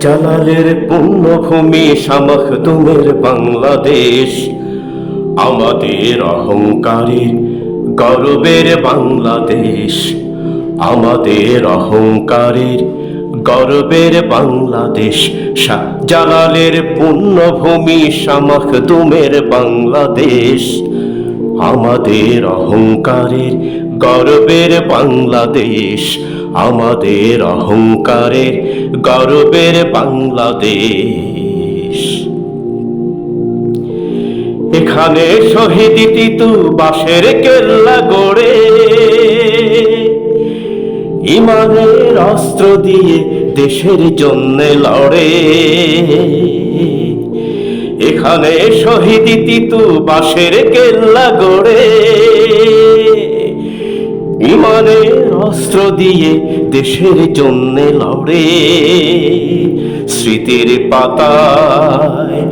জালালের পুণ্যভূমি সামখদুমের বাংলাদেশ। আমাদের অহংকারের গর্বের বাংলাদেশ। আমাদের অহংকারের গর্বের বাংলাদেশ। জালালের পুণ্যভূমি সামখদুমের বাংলাদেশ। আমাদের অহংকারের গর্বের বাংলাদেশ, আমাদের অহংকারের গর্বের বাংলাদেশ। এখানে শহীদ তিতু বাসের কেল্লা গড়ে, ইমানের অস্ত্র দিয়ে দেশের জন্য লড়ে। এখানে শহীদ তিতু বাসের কেল্লা গড়ে। ইমানের অস্ত্র দিয়ে দেশের জন্য লড়ে। স্মৃতির পাতায়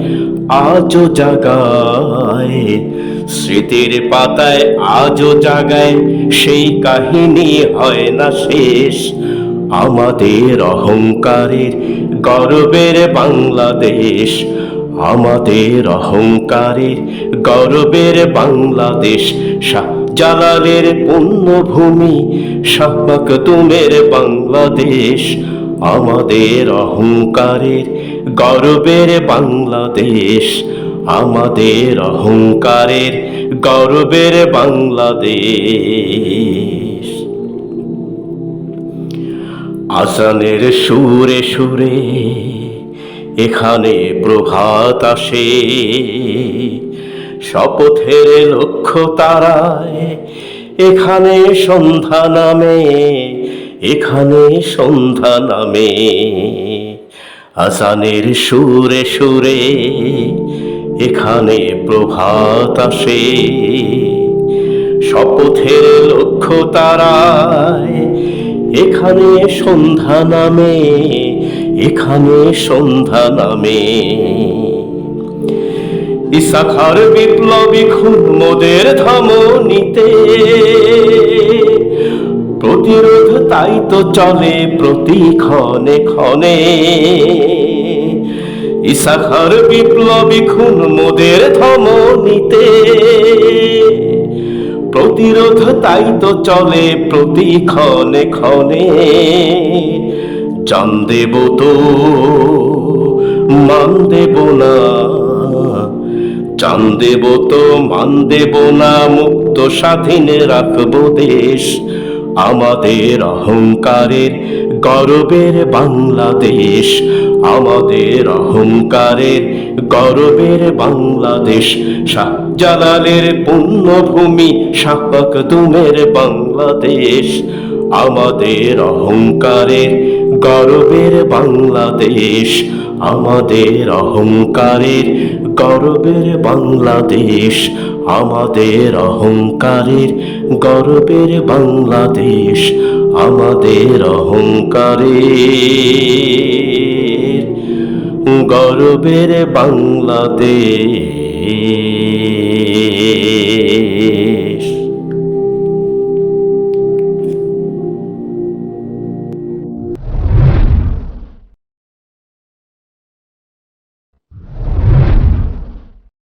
আজও জাগায়। স্মৃতির পাতায় আজও জাগায়, সেই কাহিনী হয় না শেষ। আমাদের অহংকারের গর্বের বাংলাদেশ। আমাদের অহংকারের গর্বের বাংলাদেশ জালালের পুণ্যভূমি শাহবাক তুমের বাংলাদেশ, আমাদের অহংকারের গর্বের বাংলাদেশ, আমাদের অহংকারের গর্বের বাংলাদেশ। আসানের সুরে সুরে এখানে প্রভাত আসে। শপথের লক্ষ্য তারায়, এখানে সন্ধ্যা নামে, এখানে সন্ধ্যা নামে। আসানের সুরে সুরে, এখানে প্রভাত আসে। শপথের লক্ষ্য তারায়, এখানে সন্ধ্যা নামে, এখানে সন্ধ্যা নামে। ইসাখার বিপ্লবী খুন মোদের ধমনীতে। প্রতিরোধ তাই তো চলে প্রতি ক্ষণে। ক্ষণে ইসাখার বিপ্লবী খুন মোদের ধমনীতে। প্রতিরোধ তাই তো চলে প্রতি ক্ষণে। ক্ষণে জান দেব তো, মান দেব না। চান দেব তো, মান দেব না, মুক্ত স্বাধীনে রাখব দেশ। আমাদের অহংকারের গর্বের বাংলাদেশ, আমাদের অহংকারের গর্বের বাংলাদেশ। শাহজালালের পুণ্যভূমি শাপক তুমের বাংলাদেশ, আমাদের অহংকারের গর্বের বাংলাদেশ, আমাদের অহংকারের গর্বের বাংলাদেশ আমাদের অহংকারের গর্বের বাংলাদেশ আমাদের অহংকারের গর্বের বাংলাদেশ।